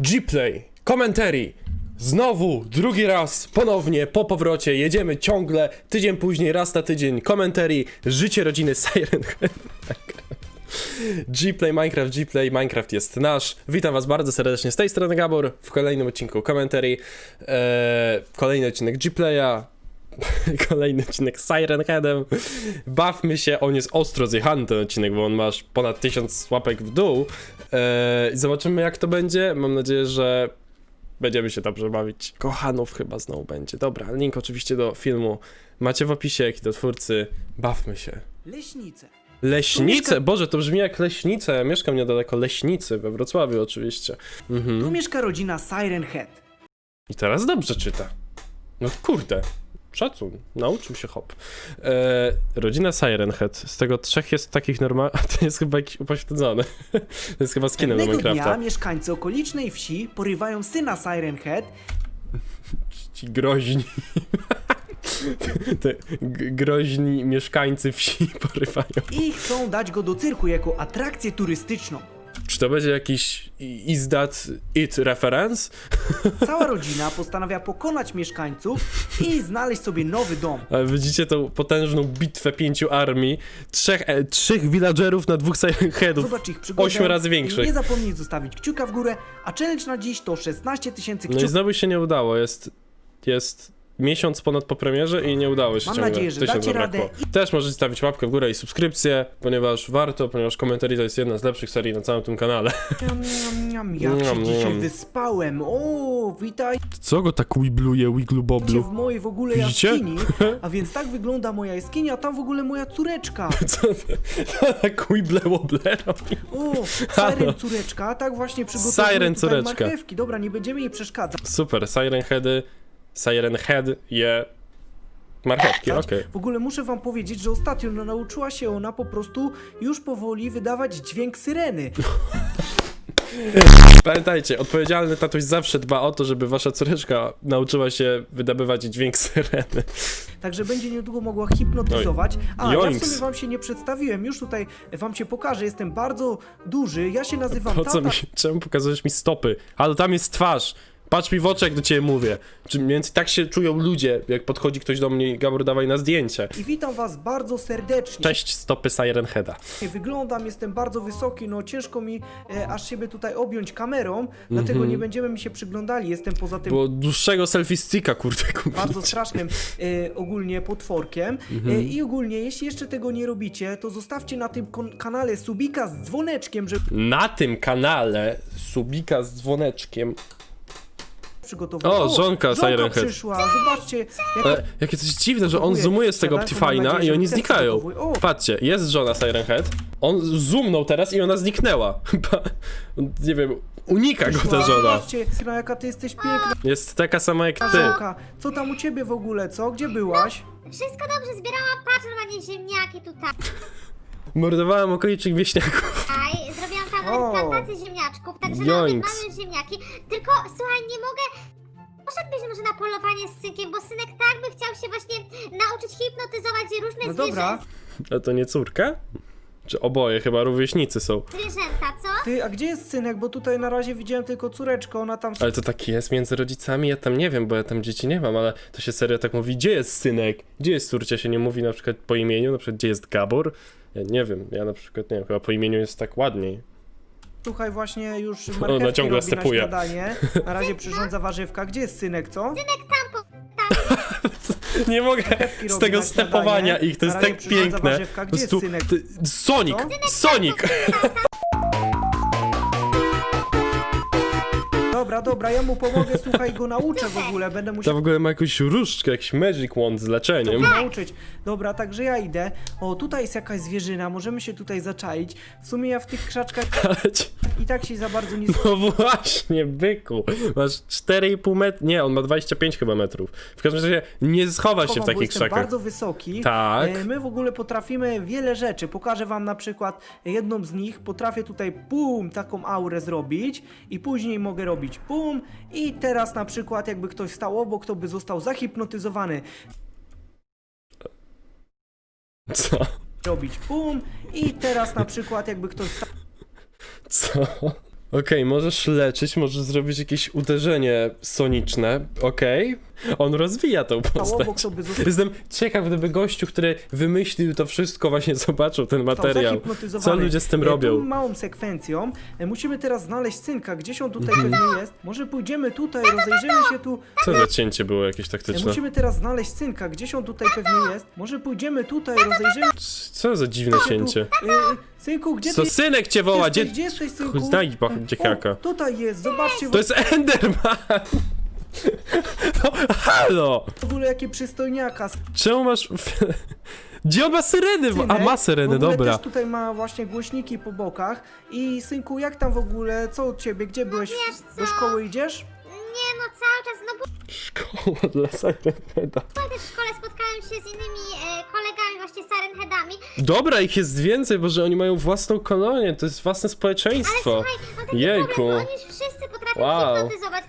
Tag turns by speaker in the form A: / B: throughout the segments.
A: Gplay, commentary. Znowu, drugi raz, ponownie, po powrocie, jedziemy ciągle, tydzień później, raz na tydzień, commentary, życie rodziny Siren. Gplay, Minecraft, Gplay, Minecraft jest nasz. Witam was bardzo serdecznie. Z tej strony Gabor, w kolejnym odcinku commentary, eee, kolejny odcinek Gplaya, kolejny odcinek z Siren Headem. Bawmy się, on jest ostro zjechany ten odcinek, bo on ma aż ponad 1000 łapek w dół. Eee, i zobaczymy jak to będzie. Mam nadzieję, że będziemy się dobrze bawić. Kochanów chyba znowu będzie. Dobra, link oczywiście do filmu macie w opisie, jak i do twórcy. Bawmy się.
B: Leśnice.
A: Leśnice! Boże, to brzmi jak leśnice. Ja mieszkam niedaleko Leśnicy, we Wrocławiu oczywiście. Mhm.
B: Tu mieszka rodzina Siren Head.
A: I teraz dobrze czyta. No kurde. Szacun, nauczył się hop. E, rodzina Siren Head. Z tego trzech jest takich normalnych. A to jest chyba jakiś upośledzony. to jest chyba skinem do
B: Pewnego dnia
A: Minecrafta.
B: mieszkańcy okolicznej wsi porywają syna Siren Head
A: Ci groźni. Te groźni mieszkańcy wsi porywają.
B: i chcą dać go do cyrku jako atrakcję turystyczną.
A: To będzie jakiś Is that it reference?
B: Cała rodzina postanawia pokonać mieszkańców i znaleźć sobie nowy dom.
A: Widzicie tą potężną bitwę pięciu armii. Trzech, e, trzech villagerów na dwóch Headów.
B: Zobacz ich przygodę.
A: Ośmiu razy większych.
B: Nie zapomnij zostawić kciuka w górę, a challenge na dziś to 16 tysięcy
A: No i
B: kciuków.
A: znowu się nie udało. Jest, jest miesiąc ponad po premierze i nie udało się
B: Mam
A: ciągle.
B: nadzieję, że
A: Tysiąc
B: dacie
A: zabrakło.
B: radę
A: Też możecie stawić łapkę w górę i subskrypcję, ponieważ warto, ponieważ komentary to jest jedna z lepszych serii na całym tym kanale.
B: Niam, niam, niam, jak się
A: Niam,
B: dzisiaj
A: niam.
B: wyspałem. O, witaj
A: Co go tak wibluje, wiglu
B: Cię
A: boblu?
B: w mojej w ogóle
A: Widzicie?
B: jaskini. A więc tak wygląda moja jaskinia, a tam w ogóle moja córeczka.
A: Co to tak wible woble robi?
B: O, Siren córeczka, tak właśnie przygotowuję
A: Siren
B: tutaj
A: córeczka.
B: marchewki. Dobra, nie będziemy jej przeszkadzać.
A: Super, Siren Heady, Siren Head je marchewki, okej.
B: W ogóle muszę wam powiedzieć, że ostatnio no, nauczyła się ona po prostu już powoli wydawać dźwięk syreny.
A: Pamiętajcie, odpowiedzialny tatuś zawsze dba o to, żeby wasza córeczka nauczyła się wydobywać dźwięk syreny.
B: Także będzie niedługo mogła hipnotyzować. A, ja w
A: Joinks.
B: sumie wam się nie przedstawiłem, już tutaj wam się pokażę, jestem bardzo duży, ja się nazywam
A: Po co
B: Tata
A: mi, czemu pokazujesz mi stopy? Ale tam jest twarz. Patrz mi w oczy, jak do ciebie mówię. Czy mniej więcej tak się czują ludzie, jak podchodzi ktoś do mnie i Gabor dawaj na zdjęcie.
B: i witam was bardzo serdecznie.
A: Cześć, stopy Siren Heada.
B: Wyglądam, jestem bardzo wysoki, no ciężko mi e, aż siebie tutaj objąć kamerą, dlatego nie będziemy mi się przyglądali, jestem poza tym
A: Było dłuższego selfie sticka, kurde, kupić.
B: bardzo strasznym e, ogólnie potworkiem. E, I ogólnie, jeśli jeszcze tego nie robicie, to zostawcie na tym kon- kanale subika z dzwoneczkiem, żeby
A: Na tym kanale Subika z dzwoneczkiem. O, żonka Siren Head.
B: przyszła, zobaczcie. Jak...
A: Ale jakie coś dziwne, że on zoomuje z tego
B: mam
A: Optifine'a
B: nadzieję,
A: i
B: że
A: oni
B: też
A: znikają.
B: O.
A: Patrzcie, jest żona Siren Head. On zoomnął teraz i ona zniknęła. Nie wiem, unika go ta żona.
B: Zobaczcie, Syna, jaka ty jesteś piękna,
A: Jest taka sama jak ty.
B: żonka. Co tam u ciebie w ogóle, co? Gdzie byłaś?
C: Wszystko dobrze, zbierałam patrz normalnie ziemniaki tutaj.
A: Mordowałem okolicznych wieśniaków.
B: O.
C: plantację ziemniaczków, także nawet
A: Joinks.
C: mamy ziemniaki. Tylko słuchaj, nie mogę. Poszedłbyś może na polowanie z synkiem, bo synek tak by chciał się właśnie nauczyć hipnotyzować różne
B: No dobra.
C: zwierzę,
A: A to nie córka? Czy oboje chyba rówieśnicy są?
C: zwierzęta, co?
B: Ty, a gdzie jest synek? Bo tutaj na razie widziałem tylko córeczkę, ona tam...
A: Ale to tak jest między rodzicami? Ja tam nie wiem, bo ja tam dzieci nie mam, ale to się serio tak mówi, gdzie jest synek? Gdzie jest córcia? Się nie mówi na przykład po imieniu, na przykład gdzie jest Gabor? Ja nie wiem, ja na przykład nie wiem, chyba po imieniu jest tak ładniej.
B: Słuchaj, właśnie już
A: Ona
B: marchewki
A: ciągle
B: robi
A: stepuje.
B: na śniadanie. Na razie przyrządza warzywka. Gdzie jest synek, co?
C: Synek tam po...
A: Nie mogę z
B: robi
A: tego
B: na
A: stepowania ich, to jest
B: Na razie
A: tak
B: przyrządza
A: piękne.
B: warzywka. Gdzie jest synek?
A: ty- Sonic! Sonic!
B: Dobra, dobra, ja mu pomogę, słuchaj, go nauczę w ogóle. Będę
A: To
B: musiał
A: w ogóle ma jakąś różdżkę, jakiś magic wand z leczeniem.
B: go nauczyć. Dobra, także ja idę. O, tutaj jest jakaś zwierzyna, możemy się tutaj zaczaić. W sumie ja w tych krzaczkach
A: Ale ci...
B: i tak się za bardzo nie
A: No właśnie, byku. Masz 4,5 metra. Nie, on ma 25 chyba metrów. W każdym razie nie schowa się w
B: bo
A: takich
B: jestem
A: krzakach.
B: bardzo wysoki.
A: Tak.
B: E, My w ogóle potrafimy wiele rzeczy. Pokażę wam na przykład jedną z nich. Potrafię tutaj pum, taką aurę zrobić i później mogę robić pum i teraz na przykład jakby ktoś stał obok, to by został zahipnotyzowany.
A: Co?
B: Robić pum i teraz na przykład jakby ktoś stał
A: Co? Okej, możesz leczyć, możesz zrobić jakieś uderzenie soniczne, okej. On rozwija tą postać. Jestem ciekaw, gdyby gościu, który wymyślił to wszystko, właśnie zobaczył ten materiał. Co ludzie z tym
B: E,
A: robią?
B: Tą małą sekwencją e, musimy teraz znaleźć synka, gdzieś on tutaj
A: Mhm.
B: pewnie jest. Może pójdziemy tutaj, rozejrzymy się tu.
A: Co za cięcie było jakieś
B: E,
A: taktyczne?
B: Musimy teraz znaleźć synka, gdzieś on tutaj pewnie jest. Może pójdziemy tutaj, rozejrzymy
A: Co za dziwne cięcie?
B: E, e, synku, gdzie
A: Co
B: ty
A: synek cię woła? Gdzie...
B: Gdzie jesteś, synku? E,
A: dzieciaka.
B: o, Tutaj jest, zobaczcie
A: To jest Enderman! No, halo!
B: w ogóle jakie przystojniaka.
A: Czemu masz... Gdzie on ma syreny? A, ma
B: w
A: syreny,
B: ogóle
A: dobra.
B: też tutaj ma właśnie głośniki po bokach. I synku, jak tam w ogóle, co u ciebie, gdzie byłeś?
C: wiesz
B: Do
C: co?
B: szkoły idziesz?
C: Nie no, cały czas, no bo
A: Szkoła dla Sirenheada.
C: tutaj też w szkole spotkałem się z innymi e, kolegami, właśnie Sirenheadami.
A: Dobra, ich jest więcej, bo że oni mają własną kolonię, to jest własne społeczeństwo.
C: Słuchaj, taki
A: Jejku.
C: problem, oni już wszyscy potrafią
A: Wow.
C: hipnotyzować,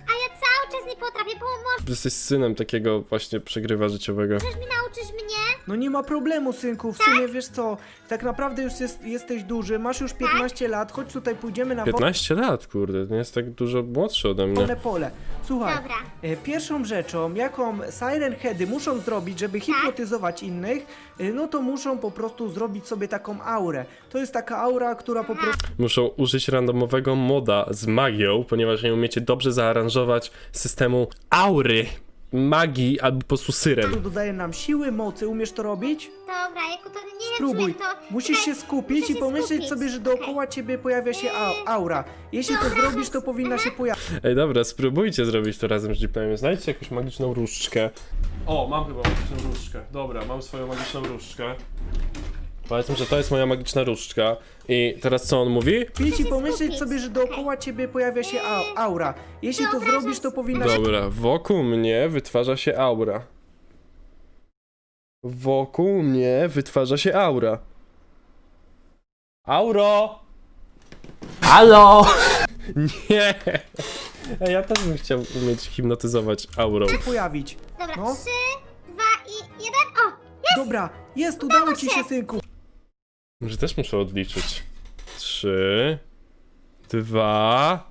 A: Jesteś synem takiego właśnie przegrywa życiowego.
C: mi, nauczysz mnie?
B: No nie ma problemu, synku. W sumie wiesz co, tak naprawdę już jest, jesteś duży, masz już 15 lat, chodź tutaj pójdziemy na
A: 15 lat, kurde, nie jest tak dużo młodszy ode mnie.
B: wolne pole. Słuchaj,
C: Dobra.
B: e, pierwszą rzeczą, jaką Siren Heady muszą zrobić, żeby hipnotyzować innych, e, no to muszą po prostu zrobić sobie taką aurę. To jest taka aura, która po prostu
A: Muszą użyć randomowego moda z magią, ponieważ nie umiecie dobrze zaaranżować systemu aury, magii albo po prostu syren.
B: dodaje nam siły, mocy. Umiesz to robić?
C: Dobra, jako to nie
B: Spróbuj.
C: wiem, czy to...
B: Musisz się skupić
C: muszę
B: i
C: się
B: pomyśleć
C: skupić.
B: sobie, że dookoła ciebie pojawia się au- aura. Jeśli to zrobisz, to powinna się pojawić.
A: Ej, dobra, spróbujcie zrobić to razem z Jeepem. Znajdźcie jakąś magiczną różdżkę. O, mam chyba magiczną różdżkę. Dobra, mam swoją magiczną różdżkę. Powiedzmy, że to jest moja magiczna różdżka. I teraz co on mówi?
B: Pić i
C: się
B: pomyśleć sobie, że dookoła ciebie pojawia się au- aura. Jeśli to zrobisz, to powinna się
A: Dobra, wokół mnie wytwarza się aura. Wokół mnie wytwarza się aura. Auro! Halo! Nie! Ej, Ja też bym chciał umieć hipnotyzować aurą.
B: pojawić.
C: Dobra,
B: No.
C: trzy, dwa i jeden. O!
B: Dobra, jest, udało ci się, synku.
A: Może też muszę odliczyć. Trzy, dwa,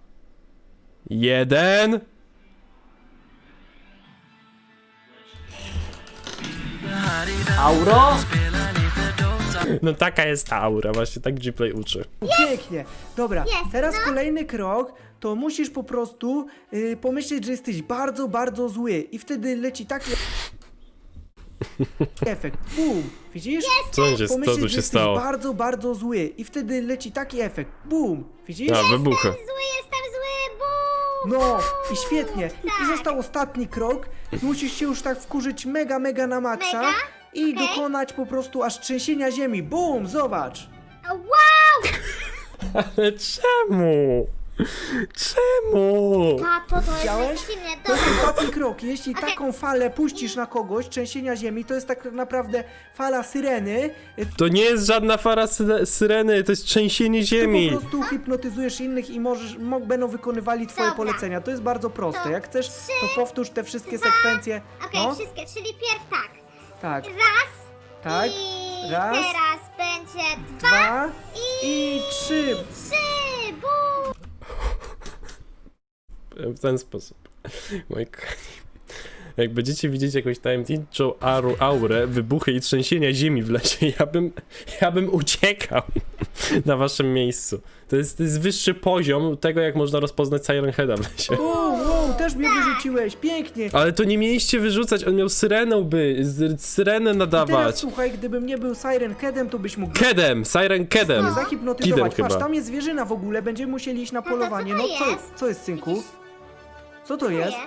A: jeden.
B: Auro?
A: No taka jest ta aura, właśnie tak Gplay uczy.
B: Pięknie. Dobra,
C: Jest,
B: teraz
C: no.
B: kolejny krok, to musisz po prostu y, pomyśleć, że jesteś bardzo, bardzo zły i wtedy leci taki efekt. Bum! Widzisz?
A: Co będzie, co
B: Pomyśleć,
A: tu
B: że
A: się
B: jesteś
A: stało?
B: bardzo, bardzo zły i wtedy leci taki efekt. Bum! Widzisz?
A: A, wybuchy.
C: Zły jestem zły, bum!
B: No i świetnie. I
C: Tak.
B: został ostatni krok. Musisz się już tak wkurzyć mega, mega na maksa
C: Mega?
B: i
C: Okej.
B: dokonać po prostu aż trzęsienia ziemi. Bum! Zobacz!
C: Wow!
A: Ale czemu? Czemu?
C: Tato, to
B: Widziałeś?
C: jest silne.
B: To jest
C: Dobra,
B: ostatni krok. Jeśli
C: Okej.
B: taką falę puścisz na kogoś, trzęsienia ziemi, to jest tak naprawdę fala syreny,
A: To nie jest żadna fara sy- syreny, to jest trzęsienie
B: to
A: ziemi.
B: po prostu hipnotyzujesz innych i możesz, mo- będą wykonywali twoje
C: Dobra.
B: polecenia. To jest bardzo proste.
C: To
B: Jak chcesz, to powtórz te wszystkie
C: dwa.
B: sekwencje.
C: Okej,
B: No,
C: wszystkie, czyli pierw tak.
B: tak.
C: Raz.
B: Tak.
C: I
B: Raz.
C: teraz będzie dwa.
B: Dwa
C: I,
B: i trzy.
C: trzy. Bum!
A: W ten sposób. Moi kochani. Jak będziecie widzieć jakąś tajemniczą aru, aurę, wybuchy i trzęsienia ziemi w lesie, ja bym, ja bym uciekał na waszym miejscu. To jest, to jest wyższy poziom tego, jak można rozpoznać Siren Heada w lesie.
B: Wow, wow, też mnie wyrzuciłeś. Pięknie.
A: Ale to nie mieliście wyrzucać, on miał syreną by, z- syrenę
B: Teraz
A: nadawać.
B: słuchaj, gdybym nie był Siren Headem, to byś mógł
A: Kedem, Siren Kedem.
B: mnie zahipnotyzować.
A: Kidem
B: Patrz,
A: chyba.
B: tam jest zwierzyna w ogóle, będziemy musieli iść na
C: Tato,
B: polowanie.
C: co
B: No
C: to
B: co,
C: jest?
B: co jest, synku? Co to
C: Co
B: jest?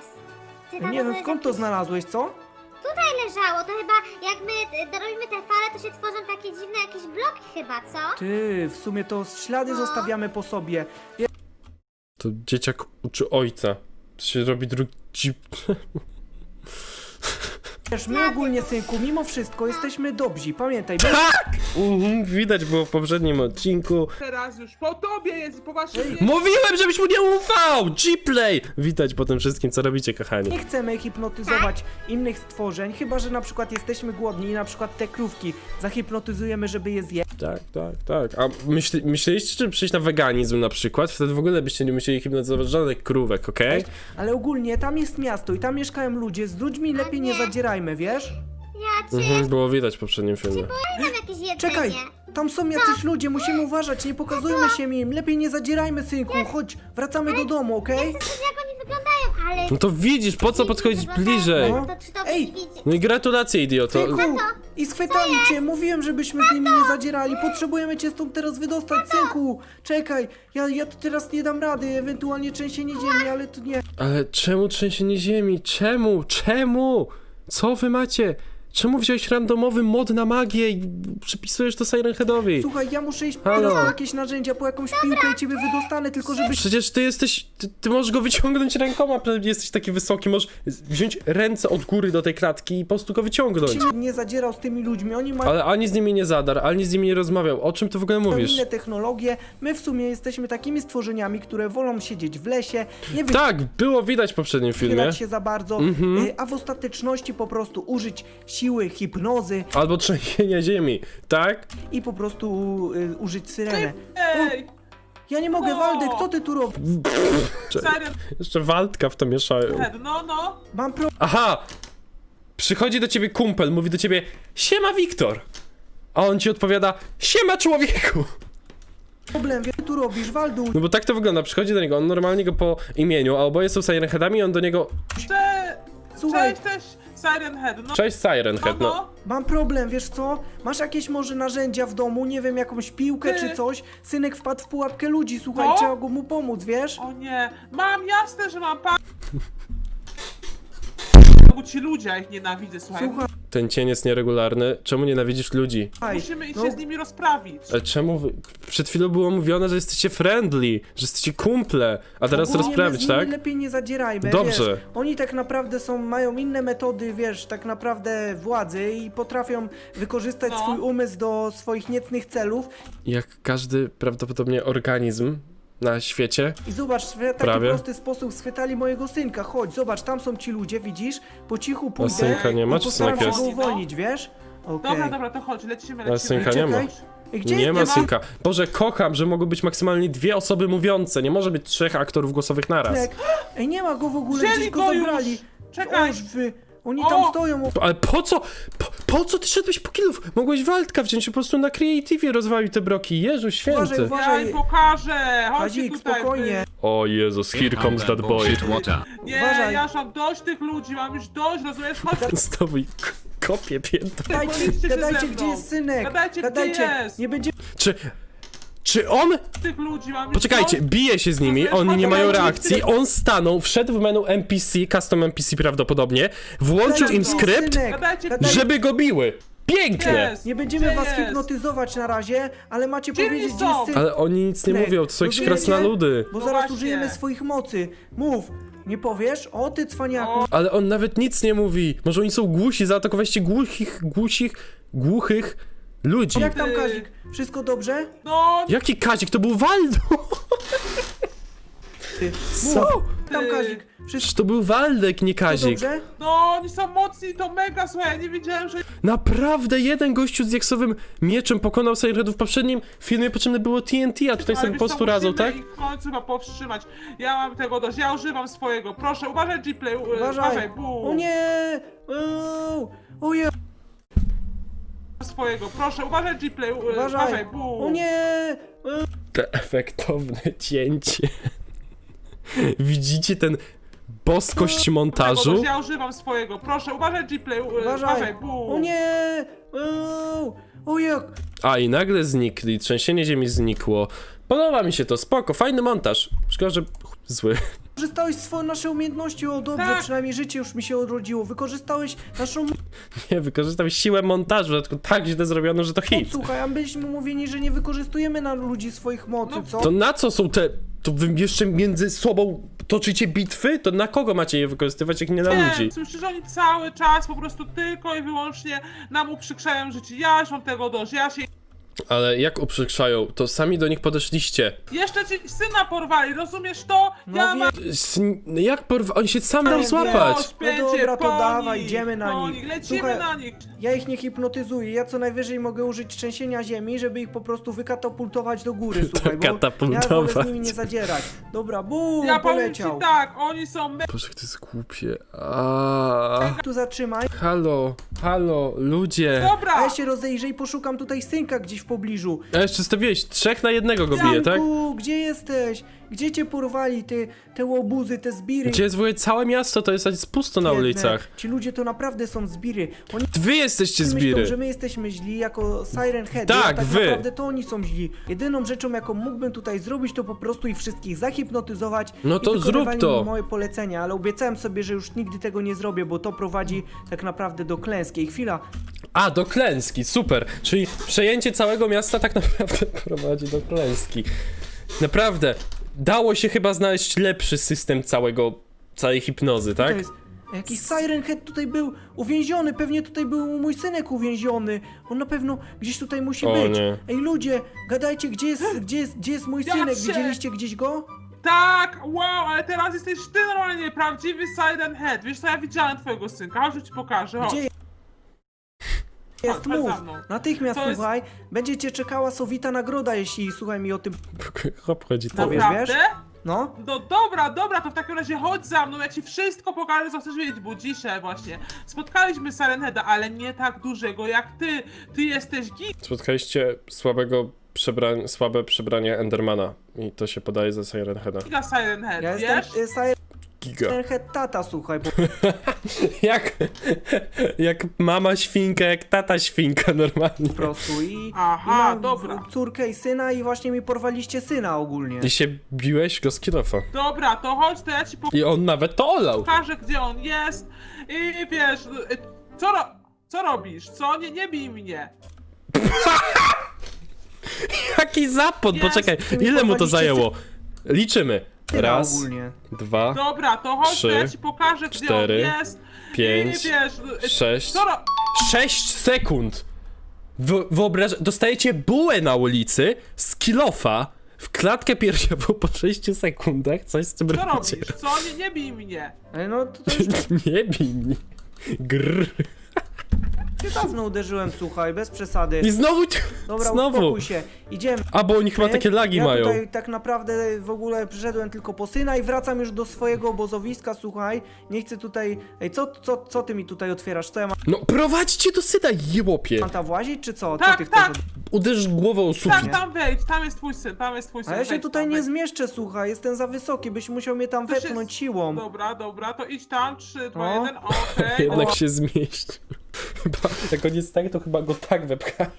C: Ty,
B: Nie
C: tato,
B: no,
C: jest
B: skąd to znalazłeś, co?
C: Tutaj leżało, to chyba jak my y, robimy te fale, to się tworzą takie dziwne jakieś bloki chyba, co?
B: Ty, w sumie to ślady
C: No.
B: zostawiamy po sobie.
A: To dzieciak uczy ojca. To się robi drugi...
B: Wiesz, my ogólnie, synku, mimo wszystko jesteśmy dobrzy, pamiętaj.
A: Tak! Mhm, widać było w poprzednim odcinku.
D: Teraz już po tobie jest, po waszym
A: Mówiłem, żebyś mu nie ufał! G-Play! Widać po tym wszystkim, co robicie, kochani.
B: Nie chcemy hipnotyzować innych stworzeń, chyba że na przykład jesteśmy głodni i na przykład te krówki zahipnotyzujemy, żeby je zjeść.
A: Tak, tak, tak. A myśli, myśleliście, czy przejść na weganizm na przykład? Wtedy w ogóle byście nie musieli hipnotyzować żadnych krówek, okej?
B: Ale ogólnie tam jest miasto i tam mieszkają ludzie, z ludźmi lepiej nie zadzierajmy, wiesz?
C: Ja
A: Mhm, było widać w poprzednim filmie.
C: mam jakieś jedzenie.
B: Czekaj, tam są jacyś ludzie, musimy uważać, nie pokazujmy się im, lepiej nie zadzierajmy, synku, chodź, wracamy do domu, okej?
C: Chcę zobaczyć, jak oni wyglądają, ale...
A: No to widzisz, po co podchodzić bliżej?
B: No.
C: To czy to
B: Ej!
C: widzi?
A: No i gratulacje, idioto.
B: Synku, i schwytali cię, mówiłem, żebyśmy z nimi nie zadzierali, potrzebujemy cię stąd teraz wydostać, synku, czekaj, ja, ja tu teraz nie dam rady, ewentualnie trzęsienie ziemi, ale to nie.
A: Ale czemu trzęsienie ziemi? Czemu? Czemu? Co wy macie? Czemu wziąłeś randomowy mod na magię i przypisujesz to Siren Headowi?
B: Słuchaj, ja muszę iść
A: Halo.
B: teraz po jakieś narzędzia, po jakąś piłkę i ciebie wydostanę, tylko żebyś
A: Przecież ty jesteś. Ty, ty możesz go wyciągnąć rękoma, przecież jesteś taki wysoki, możesz wziąć ręce od góry do tej klatki i po prostu go wyciągnąć.
B: się nie zadzierał z tymi ludźmi, oni mają
A: Ale ani z nimi nie zadar, ani z nimi nie rozmawiał. O czym ty w ogóle mówisz?
B: inne technologie, my w sumie jesteśmy takimi stworzeniami, które wolą siedzieć w lesie, nie
A: Tak, było widać w poprzednim filmie.
B: wychylać się za bardzo,
A: Mhm.
B: y, a w ostateczności po prostu użyć siły hipnozy
A: Albo trzęsienia ziemi, tak?
B: i po prostu y, użyć syrenę.
D: Ej,
B: Ja nie mogę,
D: No.
B: Waldek, co ty tu robisz?
D: Siren
A: Jeszcze Waldka w to mieszają.
D: No, no.
B: Mam
A: Aha! Przychodzi do ciebie kumpel, mówi do ciebie Siema Wiktor! A on ci odpowiada Siema człowieku!
B: problem, wie, co tu robisz, Waldu?
A: No bo tak to wygląda, przychodzi do niego, on normalnie go po imieniu, a oboje są Siren Headami, on do niego
D: Cze...
B: Słuchaj,
D: Cześć, też Siren Head, no.
A: Cześć Siren Head, no.
D: no.
B: mam problem, wiesz co? Masz jakieś może narzędzia w domu, nie wiem, jakąś piłkę
D: Ty.
B: czy coś? Synek wpadł w pułapkę ludzi, słuchaj,
D: No.
B: trzeba go mu pomóc, wiesz?
D: O nie. Mam, jasne, że mam pa... Bo ci ludzie, ja ich nienawidzę, słuchaj.
B: Słuchaj,
A: Ten cień jest nieregularny, czemu nienawidzisz ludzi?
D: Musimy
B: no,
D: się z nimi rozprawić.
A: Ale czemu wy... Przed chwilą było mówione, że jesteście friendly, że jesteście kumple, a teraz
B: ogólnie my
A: rozprawić,
B: z nimi
A: tak?
B: lepiej nie zadzierajmy,
A: Dobrze.
B: Wiesz, oni tak naprawdę są, mają inne metody, wiesz, tak naprawdę władzy i potrafią wykorzystać
D: No.
B: swój umysł do swoich niecnych celów.
A: Jak każdy prawdopodobnie organizm na świecie.
B: I zobacz, w taki
A: Prawie.
B: prosty sposób schwytali mojego synka. Chodź, zobacz, tam są ci ludzie, widzisz? Po cichu pójdę
A: synka nie ma,
B: i
A: czy
B: postaram
A: synek
B: się go
A: jest?
B: uwolnić, wiesz? Okej.
D: Dobra, dobra, to chodź, lecimy, lecimy.
A: synka nie ma.
B: Czekaj. Ej, Gdzie
A: Nie
B: jest
A: ma synka. Boże, kocham, że mogą być maksymalnie dwie osoby mówiące. Nie może być trzech aktorów głosowych naraz.
B: synek? Ej, nie ma go w ogóle,
D: Wzięli
B: gdzieś go
D: go już.
B: zabrali.
D: Czekaj.
B: Oż wy, oni
D: O!
B: tam stoją.
A: Ale po co? Po, po co ty szedłeś po kilów? Mogłeś Waldka wziąć po prostu na creative rozwalił te broki. Jezu święty.
B: Uważaj,
D: Ja
B: uważaj.
D: im pokażę! Chodźcie
B: Kazik,
D: tutaj.
B: spokojnie.
A: O Jezus, here comes that boy.
E: water.
D: Nie,
B: Uważaj.
D: ja już mam dość tych ludzi, mam już dość, rozumiesz? Chodź,
A: Znowu i k- kopie piętro.
B: Gadajcie,
D: się
B: gadajcie gdzie jest synek.
D: Gadajcie, gdzie jest.
B: Nie będzie
A: Czy... Czy on...
D: tych ludzi, mam
A: Poczekajcie, bije się z nimi, oni nie mają reakcji, on stanął, wszedł w menu NPC, custom NPC prawdopodobnie, włączył im skrypt, żeby go biły. Pięknie!
B: Nie będziemy
D: Gdzie
B: was
D: jest?
B: hipnotyzować na razie, ale macie
D: Gdzie
B: powiedzieć,
D: oni
B: gdzie jest synek.
A: Ale oni nic nie
B: Synek,
A: mówią, to są jakieś
B: rozumiecie?
A: krasnoludy.
B: Bo
D: No
B: zaraz
D: właśnie.
B: użyjemy swoich mocy. Mów, nie powiesz? O ty cwaniaku.
D: O.
A: Ale on nawet nic nie mówi. Może oni są głusi, zaatakowaliście głuchich, głusich, głuchych ludzi.
B: Jak tam. Kazik? Wszystko dobrze?
D: No,
A: Jaki Kazik? To był Waldo!
B: Ty.
A: Co?
B: Mów. Tam. Kazik. Wszystko
A: Przecież to był Waldek, nie Kazik.
B: dobrze?
D: no, oni są mocni, to mega, słuchaj, ja nie wiedziałem, że...
A: Naprawdę jeden gościu z jaksowym mieczem pokonał Sirenhead w poprzednim filmie, potrzebne było TNT, a tutaj sobie
D: wiesz
A: po
D: co,
A: prostu radzą,
D: musimy
A: tak?
D: ich w końcu chyba powstrzymać. Ja mam tego dość, ja używam swojego. Proszę, uważaj, G-Play, u-
B: Uważaj.
D: uważaj, bu.
B: O nie! Uuu. O je...
D: swojego. Proszę, uważaj, G-Play, u-
B: Uważaj.
D: uważaj, bu.
B: O nie!
A: Te efektowne cięcie. Widzicie ten boskość montażu?
D: Ja używam swojego. Proszę, uważaj, G-Play, u-
B: Uważaj!
D: uważaj, bu.
B: O nie! Uuu. O jak?
A: A i nagle znikli, trzęsienie ziemi znikło. Podoba mi się to, spoko, fajny montaż. Szkoda, że zły.
B: Wykorzystałeś swoje nasze umiejętności, o dobrze,
D: Tak.
B: przynajmniej życie już mi się odrodziło. Wykorzystałeś naszą
A: Nie, wykorzystał siłę montażu, tylko tak źle zrobiono, że to
B: moc.
A: hit.
B: Słuchaj, a byliśmy mówieni, że nie wykorzystujemy na ludzi swoich mocy,
D: No,
B: co?
A: To na co są te... To wy jeszcze między sobą toczycie bitwy? To na kogo macie je wykorzystywać, jak nie na ludzi?
D: Nie, słyszysz, że oni cały czas po prostu tylko i wyłącznie nam uprzykrzają życie. Ja już mam tego dość, ja się...
A: Ale jak uprzykrzają? To sami do nich podeszliście.
D: Jeszcze ci syna porwali, rozumiesz to?
B: No
D: ja mam...
A: S- Jak porwa... Oni się sam dał złapać.
D: Będzie,
B: No dobra, to
D: po
B: dawaj,
D: nich,
B: idziemy na
D: po
B: nich.
D: Lecimy
B: Słuchaj,
D: na nich.
B: Ja ich nie hipnotyzuję, ja co najwyżej mogę użyć trzęsienia ziemi, żeby ich po prostu wykatapultować do góry, słuchaj, bo ja wolę
A: Katapultować.
B: z nimi nie zadzierać. Dobra, bum,
D: Ja powiem ci
B: poleciał.
D: tak, oni są me...
A: Boże, jak to jest głupie. A.
B: Tu zatrzymaj,
A: Halo, halo, ludzie.
B: a
D: Dobra!
B: ja się rozejrzę i poszukam tutaj synka gdzieś w pobliżu.
A: A jeszcze stawiłeś trzech na jednego go bije, tak?
B: Gdzie jesteś? Gdzie cię porwali te, te łobuzy, te zbiry?
A: Gdzie jest w ogóle całe miasto, to jest jest pusto na
B: biedne?
A: ulicach.
B: Ci ludzie to naprawdę są zbiry. Oni
A: Wy jesteście
B: myślą,
A: zbiry.
B: że my jesteśmy źli jako Siren Head.
A: Tak,
B: a tak
A: wy.
B: naprawdę to oni są źli. Jedyną rzeczą, jaką mógłbym tutaj zrobić, to po prostu ich wszystkich zahipnotyzować
A: No
B: i
A: to
B: wykonywali
A: zrób to.
B: moje polecenia, ale obiecałem sobie, że już nigdy tego nie zrobię, bo to prowadzi tak naprawdę do klęski. I chwila,
A: A, do klęski, super. Czyli przejęcie całego miasta tak naprawdę prowadzi do klęski. Naprawdę, dało się chyba znaleźć lepszy system całego, całej hipnozy,
B: to
A: tak?
B: jest... Jakiś Siren Head tutaj był uwięziony, pewnie tutaj był mój synek uwięziony. On na pewno gdzieś tutaj musi
A: O
B: być.
A: nie.
B: Ej ludzie, gadajcie, gdzie jest, gdzie jest, gdzie jest mój
D: Ja
B: synek? Widzieliście gdzieś go?
D: Tak, wow, ale teraz jesteś ty normalnie, prawdziwy Silent Head. Wiesz co, ja widziałem twojego synka, chodź, ci pokażę, chodź.
B: Gdzie jest?
D: Chodź
B: Mów.
D: za mną.
B: Natychmiast
D: To jest-
B: słuchaj, będzie cię czekała sowita nagroda, jeśli słuchaj mi o tym.
A: Hop, chodzi to.
B: Powiesz,
D: Naprawdę?
B: wiesz? No.
D: No dobra, dobra, to w takim razie chodź za mną, ja ci wszystko pokażę, co chcesz wiedzieć, bo dzisiaj właśnie spotkaliśmy Silent Heada, ale nie tak dużego jak ty. Ty jesteś git.
A: Spotkaliście słabego przebrań, słabe przebranie Endermana i to się podaje za Siren Heada.
D: Head,
B: Ja
D: wiesz?
B: jestem y, Siren
A: Giga.
B: Tata, słuchaj, bo
A: Jak, jak mama świnka, jak tata świnka normalnie.
B: po prostu i,
D: Aha,
B: i mam
D: dobra.
B: córkę i syna i właśnie mi porwaliście syna ogólnie.
A: I się biłeś go z kilofa.
D: Dobra, to chodź, to ja ci
A: I on nawet to olał.
D: pokażę, gdzie on jest i wiesz, y, co, ro co robisz, co? Nie, nie bij mnie.
A: Jaki zapłon,
D: Jest.
A: poczekaj, ile mu to
B: porwaliście
A: zajęło? Liczymy.
B: Syna
A: Raz,
B: ogólnie.
A: dwa,
D: Dobra, to chodź,
A: Trzy,
D: to ja ci pokażę, gdzie
A: cztery,
D: on jest.
A: pięć,
D: I wiesz, y,
A: sześć,
D: co ro
A: sześć sekund. Wy- Wyobraź, dostajecie bułę na ulicy z kilofa w klatkę piersiową po 6 sekundach. Coś z tym
D: Co
A: robicie.
D: robisz? Co? Nie, nie bij mnie.
B: Ale no to, to już
A: Nie bij mnie. Grr.
B: Cię dawno uderzyłem, słuchaj, bez przesady.
A: I znowu,
B: Dobra,
A: znowu.
B: uspokój się. Idziemy.
A: A, bo oni chyba takie lagi
B: ja
A: mają.
B: tutaj tak naprawdę w ogóle przyszedłem tylko po syna i wracam już do swojego obozowiska, słuchaj. Nie chcę tutaj... Ej, co, co, co ty mi tutaj otwierasz? Co ja mam
A: No prowadźcie do syna, jełopie.
B: tam włazić, czy co? Co
D: Tak,
B: ty chcesz?
D: tak.
B: od-
A: Uderz głową o
D: Tak,
A: sufit.
D: tam wejdź, tam jest twój syn, tam jest twój syn.
B: A ja się
D: wejdź
B: tutaj
D: tam,
B: nie
D: wejdź.
B: zmieszczę, słuchaj, jestem za wysoki, byś musiał mnie tam
D: To się-
B: wepchnąć siłą.
D: Dobra, dobra, to idź tam, 3, 2,
B: No.
D: 1, okej.
A: Jednak
B: O.
A: się zmieścił. Chyba, jak on jest tak, to chyba go tak wepchali.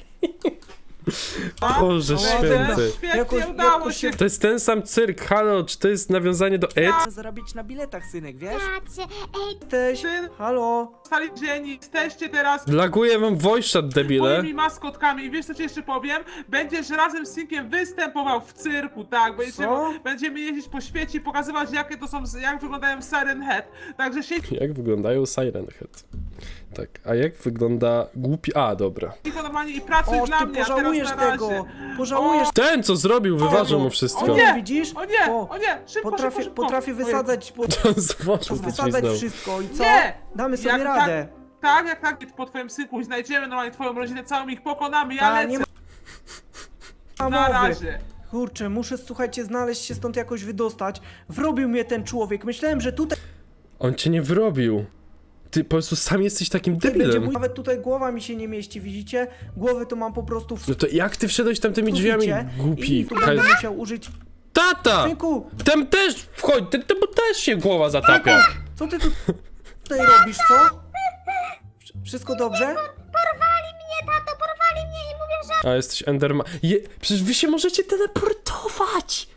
D: A,
A: Boże święty.
D: Świetnie,
B: Jakoś-
D: udało
B: jakoś
D: się.
B: się-
A: To jest ten sam cyrk, halo, czy to jest nawiązanie do Ed?
B: Chcę zarabiać na biletach, synek, wiesz?
C: Tacie, ej,
B: Jesteś?
D: Syn.
B: Halo?
D: Stali dzieni, jesteście teraz
A: Laguje wam voice chat, debile.
D: moimi maskotkami i wiesz co ci jeszcze powiem? Będziesz razem z synkiem występował w cyrku, tak? Będziemy,
B: Co?
D: będziemy jeździć po świecie i pokazywać jakie to są, jak wyglądają Siren Head. Także siedź
A: Jak wyglądają Siren Head? Tak, a jak wygląda głupi... A, dobra.
D: cicho normalnie i pracuj
B: O,
D: dla
B: ty
D: mnie, a teraz
B: pożałujesz
D: na razie.
B: tego! Pożałujesz
A: Ten, co zrobił, wyważył mu
D: O
A: wszystko.
D: nie,
B: widzisz?
D: o nie,
B: O,
D: o nie, szybko,
B: Potrafię,
D: szybko, szybko.
B: potrafię wysadzać, po,
A: Zwoczył
B: wysadzać wszystko i co?
D: Nie!
B: Damy sobie
D: Jak
B: radę.
D: Tak, jak tak, po twoim synku i znajdziemy normalnie twoją rodzinę, całą ich pokonamy, ja
B: Ta,
D: lecę.
B: nie ma
D: Na
B: mowy.
D: razie.
B: Kurczę, muszę, słuchajcie, znaleźć się stąd jakoś wydostać. Wrobił mnie ten człowiek. Myślałem, że tutaj
A: On cię nie wyrobił. Ty po prostu sam jesteś takim
B: będzie
A: debilem.
B: mój... Nawet tutaj głowa mi się nie mieści, widzicie? Głowy to mam po prostu w
A: No to jak ty wszedłeś tam tymi drzwiami,
B: suficie
A: głupi?
B: Tu będę musiał użyć...
A: Tata!
B: Synku,
A: Tam też wchodź, temu też się głowa zatapia.
B: co ty tu tutaj robisz, co? Wszystko dobrze?
C: porwali mnie, tato, porwali mnie i mówią, że
A: A jesteś Enderman. Je, przecież wy się możecie teleportować!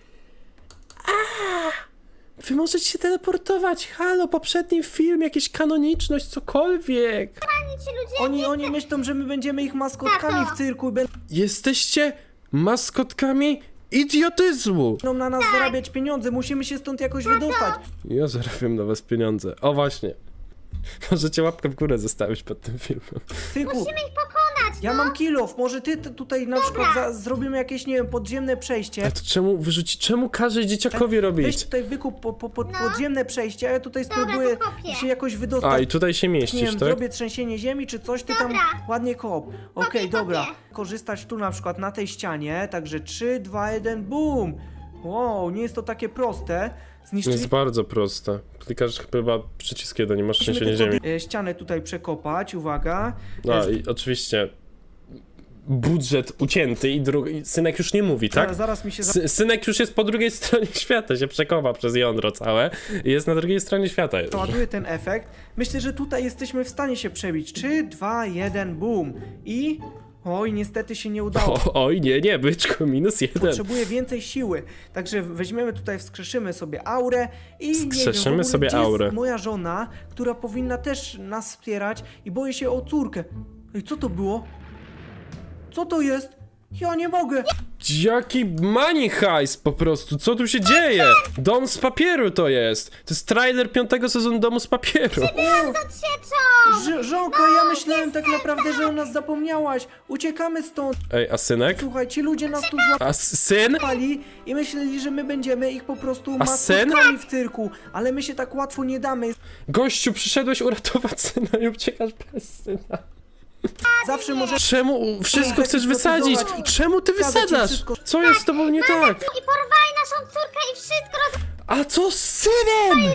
A: Wy możecie się teleportować. Halo, poprzedni film, jakieś kanoniczność, cokolwiek.
C: ci ludzie...
B: Oni, oni myślą, że my będziemy ich maskotkami w cyrku i będą...
A: Jesteście maskotkami idiotyzmu!
B: Będą na nas zarabiać pieniądze, musimy się stąd jakoś wydostać.
A: Ja zarabiam na was pieniądze. O właśnie. Możecie łapkę w górę zostawić pod tym filmem.
C: Musimy ich pokonać,
B: ja
C: no.
B: mam kilof, może ty t- tutaj na przykład za, zrobimy jakieś, nie wiem, podziemne przejście.
A: Ale to czemu wyrzucić? Czemu każe dzieciakowi
B: Weź
A: robić?
B: tutaj wykup po, po, po,
C: No.
B: podziemne przejście, a ja tutaj
C: Dobra,
B: spróbuję
C: to kopię.
B: się jakoś
A: A,
B: wydostać.
A: i tutaj się
B: Nie
A: mieścisz,
B: wiem,
A: tak?
B: zrobię trzęsienie ziemi czy coś, ty tam
C: Dobra.
B: ładnie kop. Okej,
C: Kopię,
B: dobra.
C: kopię.
B: Korzystać tu na przykład na tej ścianie, także 3, 2, 1, boom! Wow, nie jest to takie proste.
A: Jest
B: Zniszczyliśmy
A: bardzo proste. Klikasz chyba przycisk jeden, nie masz trzęsienia
B: tylko
A: ziemi.
B: e, ścianę tutaj przekopać, uwaga.
A: No
B: Jest-
A: i oczywiście budżet ucięty i, dru- i synek już nie mówi, tak?
B: Zaraz, zaraz mi się za...
A: Sy- synek już jest po drugiej stronie świata, się przekowa przez jądro całe i jest na drugiej stronie świata. już.
B: załaduje ten efekt. Myślę, że tutaj jesteśmy w stanie się przebić. 3, 2, 1, boom. I... Oj, niestety się nie udało.
A: O, oj, nie, nie, byczku, minus jeden.
B: Potrzebuje więcej siły. Także weźmiemy tutaj, wskrzeszymy sobie aurę i nie wiem,
A: Wskrzeszymy sobie aurę.
B: Jest moja żona, która powinna też nas wspierać i boję się o córkę. Ej, co to było? Co to jest? Ja nie mogę!
A: Jaki money heist po prostu, co tu się dzieje? Dom z papieru to jest. To jest trailer piątego sezonu Domu z papieru.
C: Odsieczą!
B: Ż- żonko, ja myślałem tak naprawdę, że o nas zapomniałaś. Uciekamy stąd.
A: Ej, a synek?
B: Słuchaj, ci ludzie nas tu
A: A s- syn?
B: złapali i myśleli, że my będziemy ich po prostu
A: A syn?
B: w cyrku. Ale my się tak łatwo nie damy.
A: Gościu, przyszedłeś uratować syna i uciekasz bez syna.
B: Zawsze może...
A: Czemu wszystko
B: Tak,
A: chcesz wysadzić? Czemu ty wysadzasz? Co jest z tobą nie tak?
C: I porwali naszą córkę i wszystko roz...
A: A co z synem?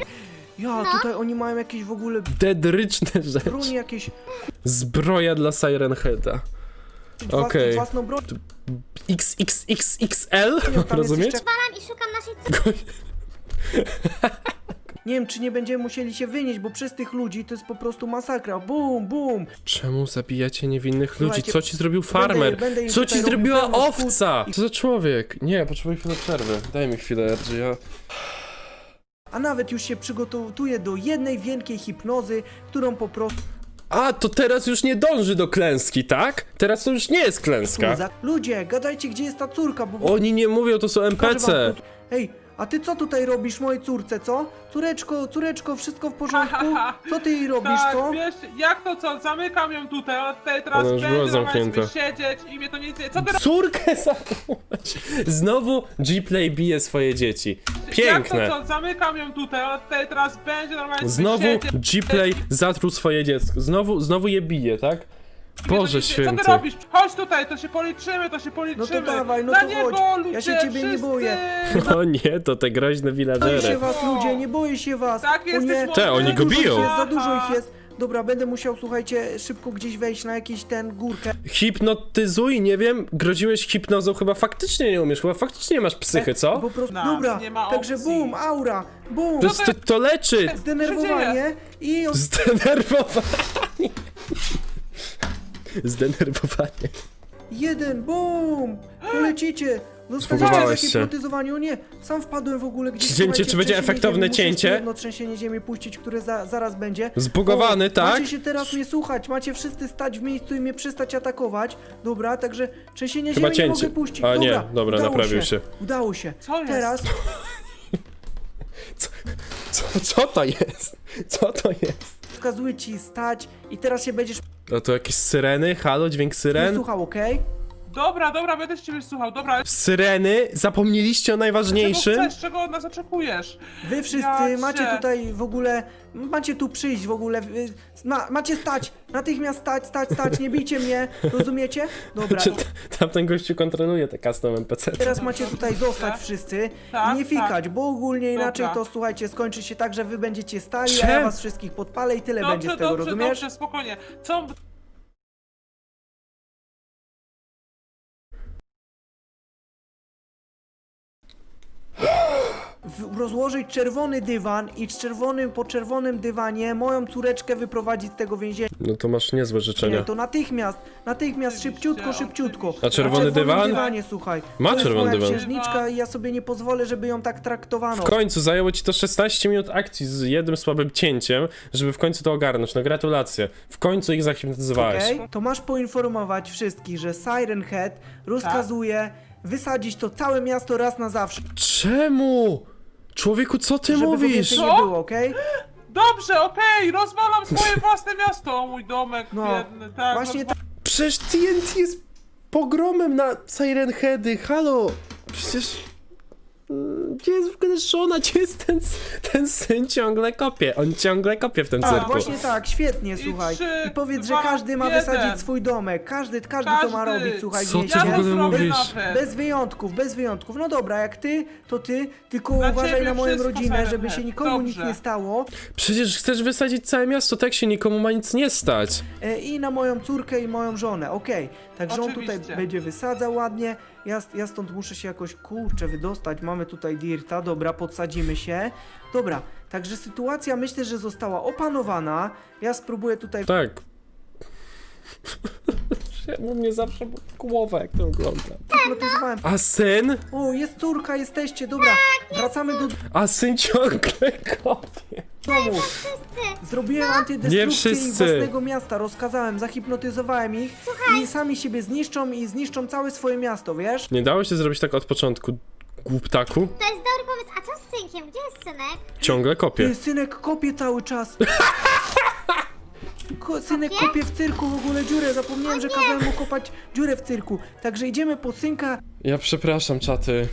B: Ja, tutaj oni mają jakieś w ogóle
A: Dedryczne rzeczy.
B: jakieś...
A: Zbroja dla Siren Heada.
B: Własną,
A: Okej.
B: własną broń.
A: XXXXL? Rozumiesz?
C: Palam i szukam naszej córki.
B: Nie wiem, czy nie będziemy musieli się wynieść, bo przez tych ludzi to jest po prostu masakra. Bum, bum.
A: Czemu zabijacie niewinnych ludzi?
B: Słuchajcie,
A: Co ci zrobił farmer?
B: będę im
A: Co
B: tutaj
A: ci
B: robił
A: zrobiła
B: pełno
A: owca?
B: i-
A: Co za człowiek? Nie, potrzebuję chwilę przerwy. Daj mi chwilę, RG, ja...
B: A nawet już się przygotowuję do jednej wielkiej hipnozy, którą po prostu...
A: A, to teraz już nie dąży do klęski, tak? Teraz to już nie jest klęska.
B: za- Ludzie, gadajcie, gdzie jest ta córka, bo...
A: Oni nie mówią, to są
B: pokażę wam
A: NPC.
B: tu- Ej, a ty co tutaj robisz mojej córce, co? Córeczko, córeczko, wszystko w porządku? Co ty jej robisz,
D: Tak,
B: co?
D: wiesz, jak to co, zamykam ją tutaj, ona tutaj teraz
A: Ona już
D: będzie
A: była
D: normalnie sobie
A: zamknięta.
D: siedzieć i mnie to nie dzieje. Co ty
A: Córkę zachować. Znowu G-Play bije swoje dzieci.
D: Jak
A: Piękne.
D: to co, zamykam ją tutaj, ona tutaj teraz będzie normalnie
A: Znowu
D: siedzieć.
A: G-Play zatruł swoje dziecko. Znowu, znowu je bije, tak?
D: To
A: Boże
D: nie. Co
A: święty.
D: ty robisz? Chodź tutaj, to się policzymy, to się
B: No
D: policzymy.
B: to dawaj, no
D: Na
B: to
D: niebo,
B: chodź.
D: ludzie,
B: Ja się ciebie nie
D: wszyscy.
B: boję.
A: O nie, to te groźne
B: Boję się was, ludzie, nie boję się was.
D: Tak,
B: o
D: jesteś
B: nie.
A: Te, oni go
B: dużo
A: biją.
B: ich jest, Za dużo ich jest. Dobra, będę musiał, słuchajcie, szybko gdzieś wejść na jakiś ten górkę.
A: Hipnotyzuj, nie wiem, groziłeś hipnozą, chyba faktycznie nie umiesz, chyba faktycznie masz psychy, co?
B: Po prostu,
D: Nas
B: dobra,
D: nie ma
B: także
D: opcji.
B: bum, aura, bum,
A: To, to, to leczy!
B: zdenerwowanie i...
A: Zdenerwowanie. Zdenerwowanie.
B: Jeden, bum! Polecicie!
A: Zbugowałeś się.
B: zahipnotyzowani. O nie, sam wpadłem w ogóle gdzieś.
A: Cięcie,
B: słuchajcie,
A: czy będzie
B: trzęsienie
A: efektowne
B: ziemi. Muszę
A: cięcie?
B: jedno trzęsienie ziemi puścić, które za, zaraz będzie.
A: Zbugowany,
B: o,
A: tak?
B: Macie się teraz mnie słuchać, macie wszyscy stać w miejscu i mnie przestać atakować. Dobra, także trzęsienie
A: Chyba
B: ziemi
A: cięcie.
B: nie mogę puścić.
A: A nie,
B: dobra,
A: dobra,
B: udało
A: naprawił się.
B: Udało się.
D: Co jest?
B: Teraz
A: Co, co to jest? Co to jest?
B: Wskazuję ci stać i teraz się będziesz
A: A to jakieś syreny? Halo, dźwięk syren?
B: słuchał, okej?
D: Dobra, dobra, będę z ciebie słuchał, dobra.
A: Syreny? Zapomnieliście o
D: Czego
A: najważniejszym?
D: chcesz, czego od nas oczekujesz?
B: Wy wszyscy
D: Ja
B: macie
D: cię.
B: tutaj w ogóle, macie tu przyjść w ogóle, wy- macie stać, natychmiast stać, stać, stać, nie bijcie mnie, rozumiecie? Dobra,
A: Czy
B: i
A: t- tamten gościu kontroluje te custom NPC?
B: teraz macie tutaj zostać wszyscy
D: Tak,
B: i nie fikać,
D: tak.
B: bo ogólnie inaczej
D: Dobra.
B: to słuchajcie, skończy się tak, że wy będziecie stali, a ja was wszystkich podpalę i tyle będzie
D: Dobrze,
B: z tego,
D: dobrze,
B: rozumiesz?
D: dobrze, spokojnie. Co?
B: Rozłożyć czerwony dywan i z czerwonym, po czerwonym dywanie moją córeczkę wyprowadzić z tego więzienia.
A: No to masz niezłe życzenia.
B: Nie, to natychmiast, natychmiast, szybciutko, szybciutko.
A: A czerwony dywan?
B: dywanie, słuchaj.
A: Ma
B: to jest
A: czerwony
B: moja
A: dywan.
B: księżniczka i ja sobie nie pozwolę, żeby ją tak traktowano.
A: W końcu zajęło ci to 16 minut akcji z jednym słabym cięciem, żeby w końcu to ogarnąć. No gratulacje. W końcu ich zahipnotyzowałeś.
B: Okej? To masz poinformować wszystkich, że Siren Head rozkazuje wysadzić to całe miasto raz na zawsze,
A: Czemu? Człowieku, co ty
B: żeby go
A: mówisz?
B: więcej nie
D: Co?
B: było, okej?
D: Dobrze, okej, rozwalam swoje własne miasto, o mój domek
B: No,
D: biedny, tak.
B: Właśnie tak.
A: Przecież TNT jest pogromem na Siren Heady, halo! Przecież... Mm, Gdzie jest w ogóle żona? Gdzie jest ten, ten syn? Ciągle kopie. On ciągle kopie w tym
B: A,
A: cyrku.
B: właśnie tak, świetnie,
D: I
B: słuchaj.
D: trzy,
B: I powiedz, że
D: dwa,
B: każdy ma
D: jeden.
B: wysadzić swój domek. Każdy, każdy, to ma
D: Każdy.
B: robić, słuchaj,
A: Co
B: w
A: ty w ogóle
D: zrobię
A: mówisz?
D: nawet.
B: Bez wyjątków, bez wyjątków. No dobra, jak ty, to ty, tylko
D: Dla
B: uważaj
D: ciebie
B: na moją
D: wszystko,
B: rodzinę, żeby się nikomu nic
D: Dobrze.
B: nie stało.
A: Przecież chcesz wysadzić całe miasto, tak się nikomu ma nic nie stać.
B: E, I na moją córkę i moją żonę, okej. Także on tutaj
D: Oczywiście.
B: będzie wysadzał ładnie. Ja, ja stąd muszę się jakoś kurczę wydostać. Mamy tutaj dirta, dobra, podsadzimy się. Dobra, także sytuacja myślę, że została opanowana. Ja spróbuję tutaj
A: Tak. U mnie zawsze głowa, jak to ogląda.
B: hipnotyzowałem.
A: A syn?
B: O, jest córka, jesteście, dobra. Wracamy do
A: A syn ciągle kopie.
B: Domu. Zrobiłem antydestrukcję
A: Nie
B: ich
A: wszyscy.
B: własnego miasta, rozkazałem, zahipnotyzowałem ich i sami siebie zniszczą i zniszczą całe swoje miasto, wiesz?
A: Nie dało się zrobić tak od początku, głuptaku?
C: To jest dobry pomysł. A co z synkiem? Gdzie jest synek?
A: Ciągle kopie.
B: Ty, synek kopie cały czas. Ko synek kopie w cyrku w ogóle dziurę, zapomniałem, że kazałem mu kopać dziurę w cyrku. Także idziemy po synka.
A: Ja przepraszam, czaty.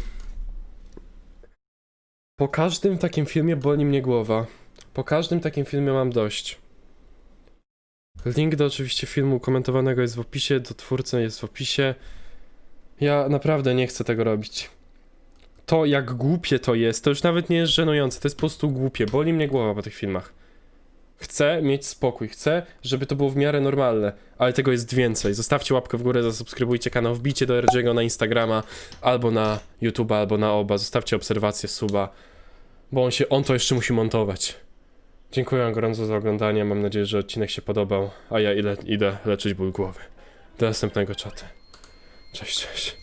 A: Po każdym takim filmie boli mnie głowa. Po każdym takim filmie mam dość. Link do oczywiście filmu komentowanego jest w opisie, do twórcy jest w opisie. Ja naprawdę nie chcę tego robić. To jak głupie to jest, to już nawet nie jest żenujące, to jest po prostu głupie. Boli mnie głowa po tych filmach. Chcę mieć spokój, chcę, żeby to było w miarę normalne, ale tego jest więcej. Zostawcie łapkę w górę, zasubskrybujcie kanał, wbijcie do RG'ego na Instagrama, albo na YouTube'a, albo na oba. Zostawcie obserwację, suba, bo on się, on to jeszcze musi montować. Dziękuję gorąco za oglądanie, mam nadzieję, że odcinek się podobał, a ja ile, idę leczyć ból głowy. Do następnego czatu. Cześć, cześć.